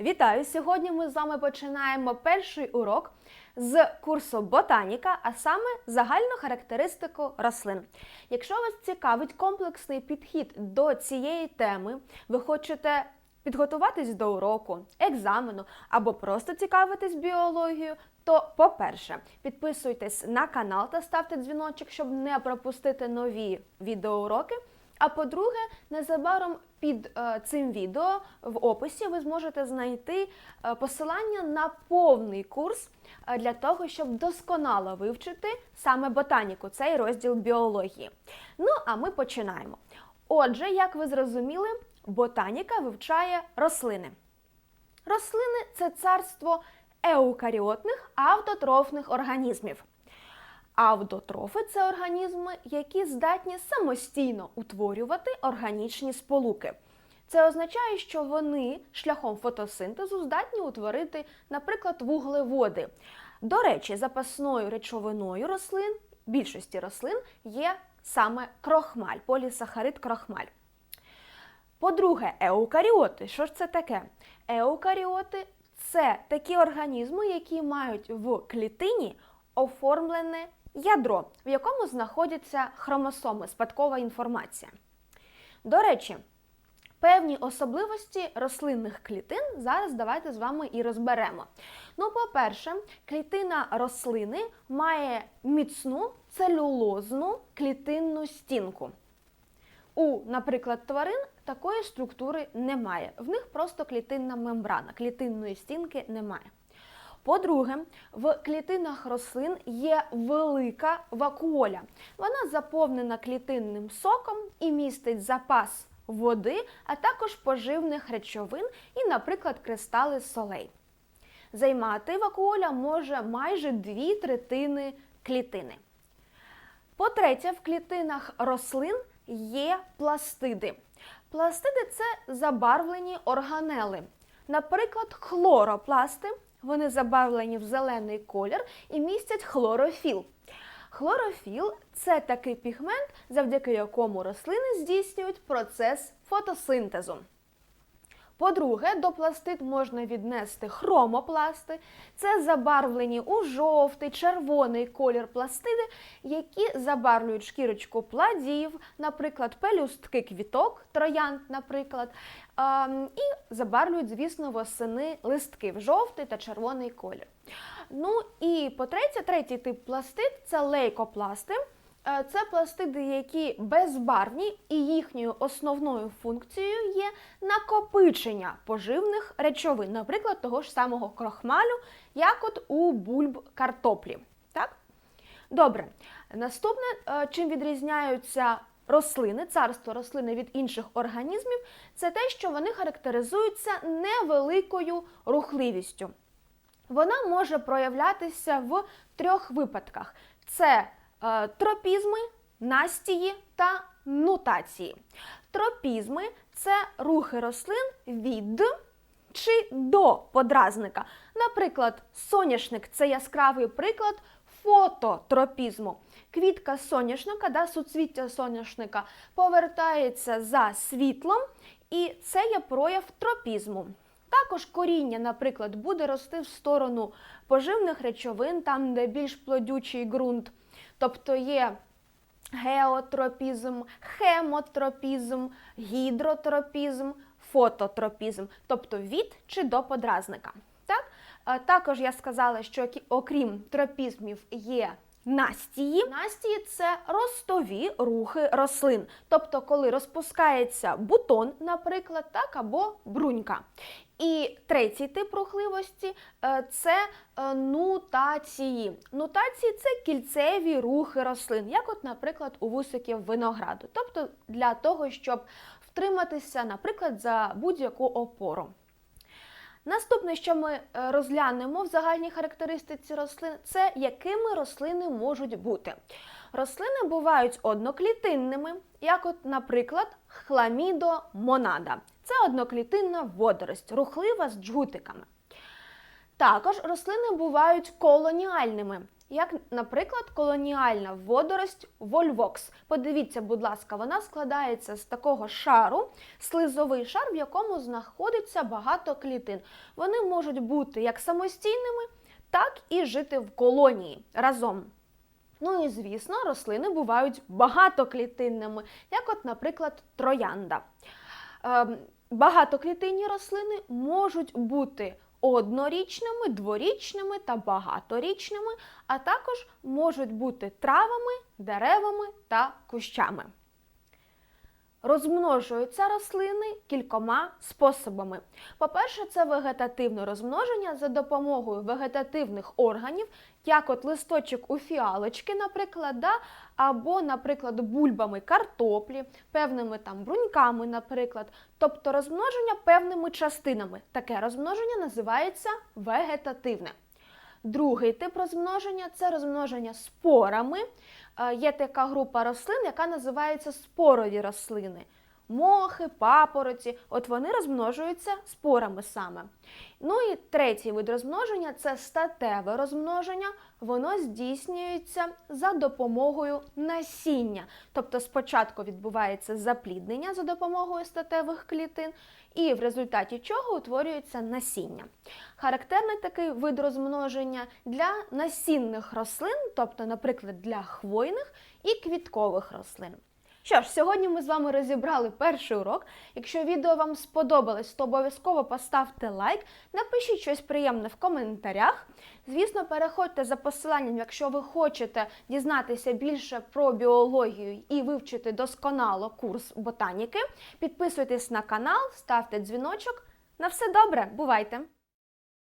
Вітаю! Сьогодні ми з вами починаємо перший урок з курсу ботаніка, а саме загальну характеристику рослин. Якщо вас цікавить комплексний підхід до цієї теми, ви хочете підготуватись до уроку, екзамену або просто цікавитись біологією, то, по-перше, підписуйтесь на канал та ставте дзвіночок, щоб не пропустити нові відеоуроки. А по-друге, незабаром під е, цим відео в описі ви зможете знайти е, посилання на повний курс е, для того, щоб досконало вивчити саме ботаніку, цей розділ біології. Ну, а ми починаємо. Отже, як ви зрозуміли, ботаніка вивчає рослини. Рослини це царство еукаріотних автотрофних організмів. Автотрофи це організми, які здатні самостійно утворювати органічні сполуки. Це означає, що вони шляхом фотосинтезу здатні утворити, наприклад, вуглеводи. До речі, запасною речовиною рослин, більшості рослин, є саме крохмаль, полісахарид крохмаль. По-друге, еукаріоти. Що ж це таке? Еукаріоти це такі організми, які мають в клітині оформлене ядро, в якому знаходяться хромосоми, спадкова інформація. До речі, певні особливості рослинних клітин зараз давайте з вами і розберемо. Ну, по-перше, клітина рослини має міцну целюлозну клітинну стінку. У, наприклад, тварин такої структури немає. В них просто клітинна мембрана, клітинної стінки немає. По-друге, в клітинах рослин є велика вакуоля. Вона заповнена клітинним соком і містить запас води, а також поживних речовин і, наприклад, кристали солей. Займати вакуоля може майже дві третини клітини. По-третє, в клітинах рослин є пластиди. Пластиди це забарвлені органели. Наприклад, хлоропласти. Вони забарвлені в зелений колір і містять хлорофіл. Хлорофіл це такий пігмент, завдяки якому рослини здійснюють процес фотосинтезу. По-друге, до пластид можна віднести хромопласти. Це забарвлені у жовтий, червоний колір пластиди, які забарвлюють шкірочку плодів, наприклад, пелюстки квіток, троянд, наприклад, і забарвлюють, звісно, восени листки в жовтий та червоний колір. Ну і по-третє, третій тип пластид це лейкопласти. Е, Це пластиди, які безбарвні, і їхньою основною функцією є накопичення поживних речовин, наприклад, того ж самого крохмалю, як от у бульб картоплі. Так? Добре. Наступне, е, чим відрізняються рослини, царство рослини від інших організмів, це те, що вони характеризуються невеликою рухливістю. Вона може проявлятися в трьох випадках: це тропізми, настії та нутації. Тропізми це рухи рослин від чи до подразника. Наприклад, соняшник це яскравий приклад фототропізму. Квітка соняшника, да, суцвіття соняшника повертається за світлом, і це є прояв тропізму. Також коріння, наприклад, буде рости в сторону поживних речовин, там, де більш плодючий ґрунт. Тобто є геотропізм, хемотропізм, гідротропізм, фототропізм, тобто від чи до подразника. Так? Е, Також я сказала, що окрім тропізмів є Настії. Настії це ростові рухи рослин. Тобто, коли розпускається бутон, наприклад, так, або брунька. І третій тип рухливості е, це е, нутації. Нутації це кільцеві рухи рослин, як, от, наприклад, у вусиків винограду. Тобто для того, щоб втриматися, наприклад, за будь-яку опору. Наступне, що ми е, розглянемо в загальній характеристиці рослин, це якими рослини можуть бути. Рослини бувають одноклітинними, як, от, наприклад, хламідомонада. Це одноклітинна водорость, рухлива з джгутиками. Також рослини бувають колоніальними, як, наприклад, колоніальна водорость вольвокс. Подивіться, будь ласка, вона складається з такого шару, слизовий шар, в якому знаходиться багато клітин. Вони можуть бути як самостійними, так і жити в колонії разом. Ну і звісно, рослини бувають багатоклітинними, як, от, наприклад, троянда. Ем, Багатоклітинні рослини можуть бути однорічними, дворічними та багаторічними, а також можуть бути травами, деревами та кущами. Розмножуються рослини кількома способами. По-перше, це вегетативне розмноження за допомогою вегетативних органів, як от листочок у фіалочки, наприклад, да? або, наприклад, бульбами картоплі, певними там бруньками, наприклад, тобто розмноження певними частинами. Таке розмноження називається вегетативне. Другий тип розмноження це розмноження спорами. Е, Є така група рослин, яка називається спорові рослини. Мохи, папороті, от вони розмножуються спорами саме. Ну і третій вид розмноження це статеве розмноження. Воно здійснюється за допомогою насіння. Тобто спочатку відбувається запліднення за допомогою статевих клітин, і в результаті чого утворюється насіння. Характерний такий вид розмноження для насінних рослин, тобто, наприклад, для хвойних і квіткових рослин. Що ж, сьогодні ми з вами розібрали перший урок. Якщо відео вам сподобалось, то обов'язково поставте лайк, напишіть щось приємне в коментарях. Звісно, переходьте за посиланням, якщо ви хочете дізнатися більше про біологію і вивчити досконало курс ботаніки. Підписуйтесь на канал, ставте дзвіночок. На все добре, бувайте!